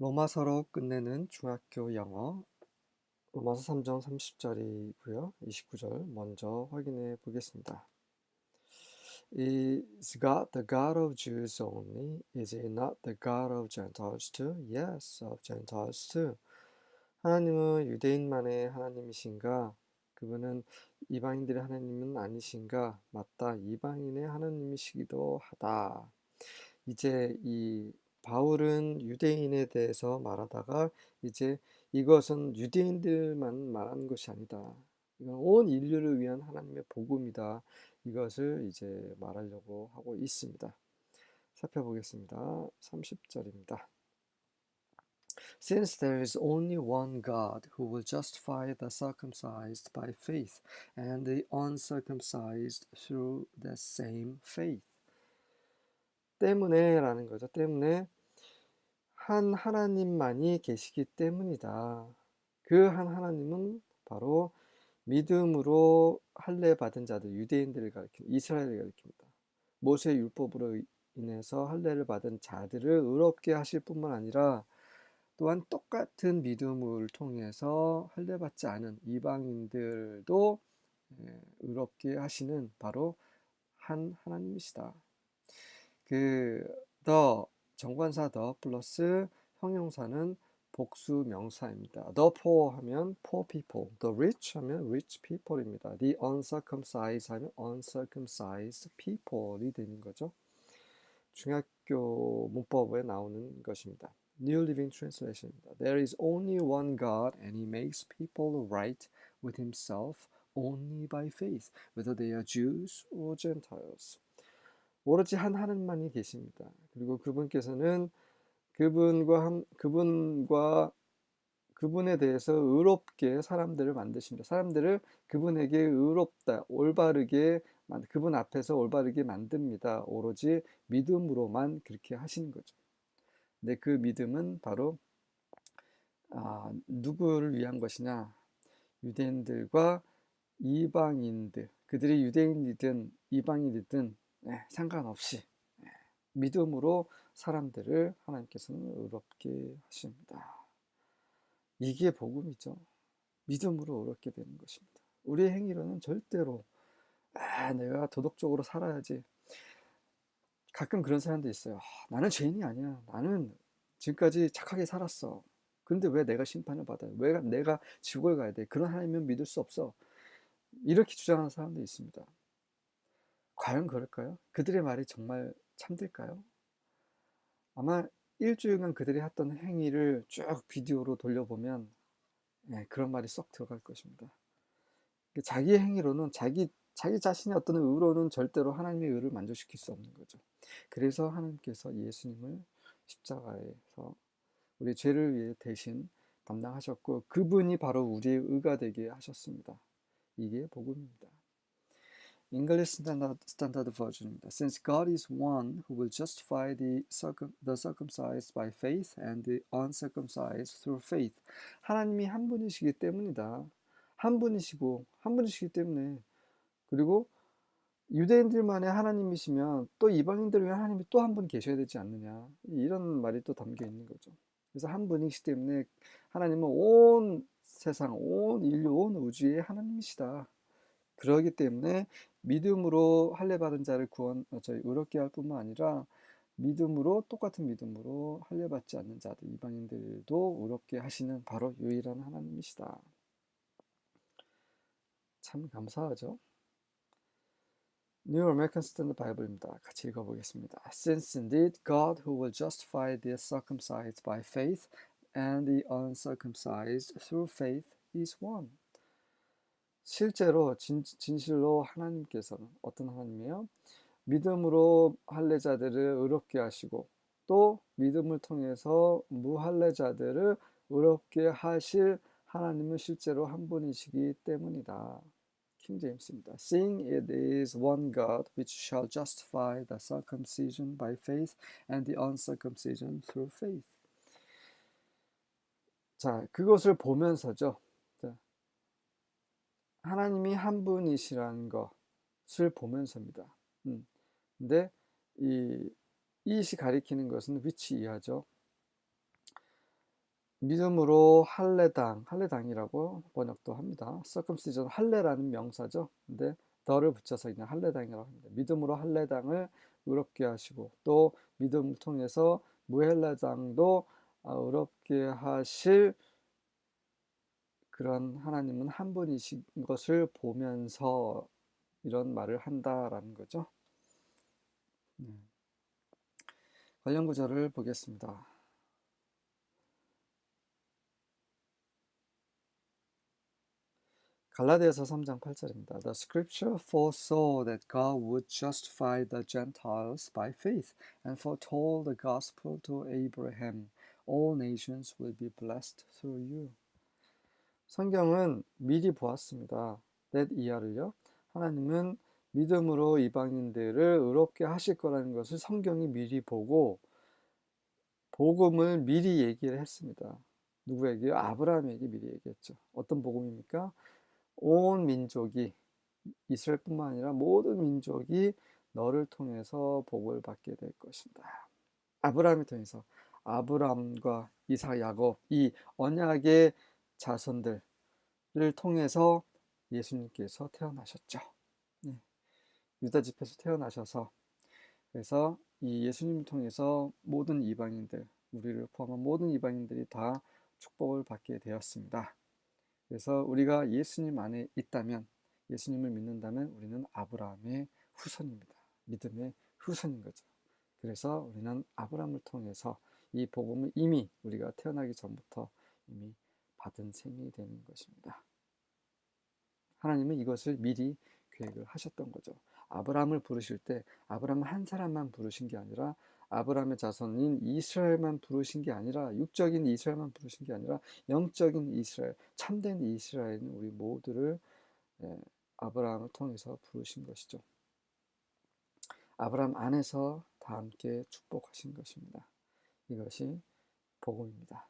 로마서로 끝내는 중학교 영어 로마서 3장 30절이고요. 29절 먼저 확인해 보겠습니다. Is God the God of Jews only? Is he not the God of Gentiles too? Yes, of Gentiles too. 하나님은 유대인만의 하나님이신가? 그분은 이방인들의 하나님은 아니신가? 맞다. 이방인의 하나님이시기도 하다. 이제 이 바울은 유대인에 대해서 말하다가 이제 이것은 유대인들만 말하는 것이 아니다. 이건 온 인류를 위한 하나님의 복음이다. 이것을 이제 말하려고 하고 있습니다. 살펴보겠습니다. 30절입니다. Since there is only one God who will justify the circumcised by faith and the uncircumcised through the same faith. 때문에라는 거죠. 때문에 한 하나님만이 계시기 때문이다. 그 한 하나님은 바로 믿음으로 할례 받은 자들, 유대인들을 가리킵니다. 이스라엘을 가리킵니다. 모세 율법으로 인해서 할례를 받은 자들을 의롭게 하실 뿐만 아니라 또한 똑같은 믿음을 통해서 할례 받지 않은 이방인들도 예, 의롭게 하시는 바로 한 하나님이시다. 그 the 정관사 the 플러스 형용사는 복수 명사입니다. The poor 하면 poor people, the rich 하면 rich people입니다. The uncircumcised 하면 uncircumcised people이 되는 거죠. 중학교 문법에 나오는 것입니다. New Living Translation입니다. There is only one God and he makes people right with himself only by faith, whether they are Jews or Gentiles. 오로지 한 하나님만이 계십니다. 그리고 그분께서는 그분과 함, 그분과 그분에 대해서 의롭게 사람들을 만드십니다. 사람들을 그분에게 의롭다, 올바르게 그분 앞에서 올바르게 만듭니다. 오로지 믿음으로만 그렇게 하시는 거죠. 근데 그 믿음은 바로 아, 누구를 위한 것이냐? 유대인들과 이방인들, 그들이 유대인이든 이방인이든 네, 상관없이 네, 믿음으로 사람들을 하나님께서는 의롭게 하십니다. 이게 복음이죠. 믿음으로 의롭게 되는 것입니다. 우리의 행위로는 절대로 아, 내가 도덕적으로 살아야지. 가끔 그런 사람도 있어요. 아, 나는 죄인이 아니야. 나는 지금까지 착하게 살았어. 그런데 왜 내가 심판을 받아요? 왜 내가 지옥을 가야 돼? 그런 하나님은 믿을 수 없어. 이렇게 주장하는 사람도 있습니다. 과연 그럴까요? 그들의 말이 정말 참될까요? 아마 일주일간 그들이 했던 행위를 쭉 비디오로 돌려보면 네, 그런 말이 쏙 들어갈 것입니다. 자기 행위로는 자기 자기 자신의 어떤 의로는 절대로 하나님의 의를 만족시킬 수 없는 거죠. 그래서 하나님께서 예수님을 십자가에서 우리 죄를 위해 대신 담당하셨고 그분이 바로 우리의 의가 되게 하셨습니다. 이게 복음입니다. English Standard, Standard Version입니다. Since God is one who will justify the, circum, the circumcised by faith and the uncircumcised through faith. 하나님이 한 분이시기 때문이다. 한 분이시고 한 분이시기 때문에 그리고 유대인들만의 하나님이시면 또 이방인들 위한 하나님이 또 한 분 계셔야 되지 않느냐 이런 말이 또 담겨 있는 거죠. 그래서 한 분이시기 때문에 하나님은 온 세상, 온 인류, 온 우주의 하나님이시다. 그러기 때문에 믿음으로 할례 받은 자를 구원 어, 저희 의롭게 할 뿐만 아니라 믿음으로 똑같은 믿음으로 할례 받지 않는 자들 이방인들도 의롭게 하시는 바로 유일한 하나님이시다. 참 감사하죠. New American Standard Bible입니다. 같이 읽어보겠습니다. Since indeed God who will justify the circumcised by faith and the uncircumcised through faith is one. 실제로 진, 진실로 하나님께서는 어떤 하나님이에요? 믿음으로 할례자들을 의롭게 하시고 또 믿음을 통해서 무할례자들을 의롭게 하실 하나님은 실제로 한 분이시기 때문이다. 킹 제임스입니다. Seeing it is one God which shall justify the circumcision by faith and the uncircumcision through faith. 자, 그것을 보면서죠. 하나님이 한 분이시라는 것을 보면서입니다. 음. 근데 이 이시 가리키는 것은 위치 이하죠. 믿음으로 할례당, 할례당이라고 번역도 합니다. circumcision 할례라는 명사죠. 근데 더를 붙여서 그냥 할례당이라고 합니다. 믿음으로 할례당을 의롭게 하시고 또 믿음을 통해서 무헬례당도 아, 의롭게 하실 그런 하나님은 한 분이신 것을 보면서 이런 말을 한다라는 거죠. 네. 관련 구절을 보겠습니다. 갈라디아서 3장 8절입니다. The scripture foresaw that God would justify the Gentiles by faith and foretold the gospel to Abraham. All nations will be blessed through you. 성경은 미리 보았습니다. that 이하를요. 하나님은 믿음으로 이방인들을 의롭게 하실 거라는 것을 성경이 미리 보고 복음을 미리 얘기를 했습니다. 누구에게요? 아브라함에게 미리 얘기했죠. 어떤 복음입니까? 온 민족이 이스라엘뿐만 아니라 모든 민족이 너를 통해서 복을 받게 될 것이다. 아브라함을 통해서 아브라함과 이삭, 야곱 이 언약의 자손들을 통해서 예수님께서 태어나셨죠. 네. 유다 집에서 태어나셔서 그래서 이 예수님을 통해서 모든 이방인들 우리를 포함한 모든 이방인들이 다 축복을 받게 되었습니다. 그래서 우리가 예수님 안에 있다면 예수님을 믿는다면 우리는 아브라함의 후손입니다. 믿음의 후손인 거죠. 그래서 우리는 아브라함을 통해서 이 복음을 이미 우리가 태어나기 전부터 이미 받은 셈이 되는 것입니다. 하나님은 이것을 미리 계획을 하셨던 거죠. 아브라함을 부르실 때 아브라함 한 사람만 부르신 게 아니라 아브라함의 자손인 이스라엘만 부르신 게 아니라 육적인 이스라엘만 부르신 게 아니라 영적인 이스라엘, 참된 이스라엘은 우리 모두를 예, 아브라함을 통해서 부르신 것이죠. 아브라함 안에서 다 함께 축복하신 것입니다. 이것이 복음입니다.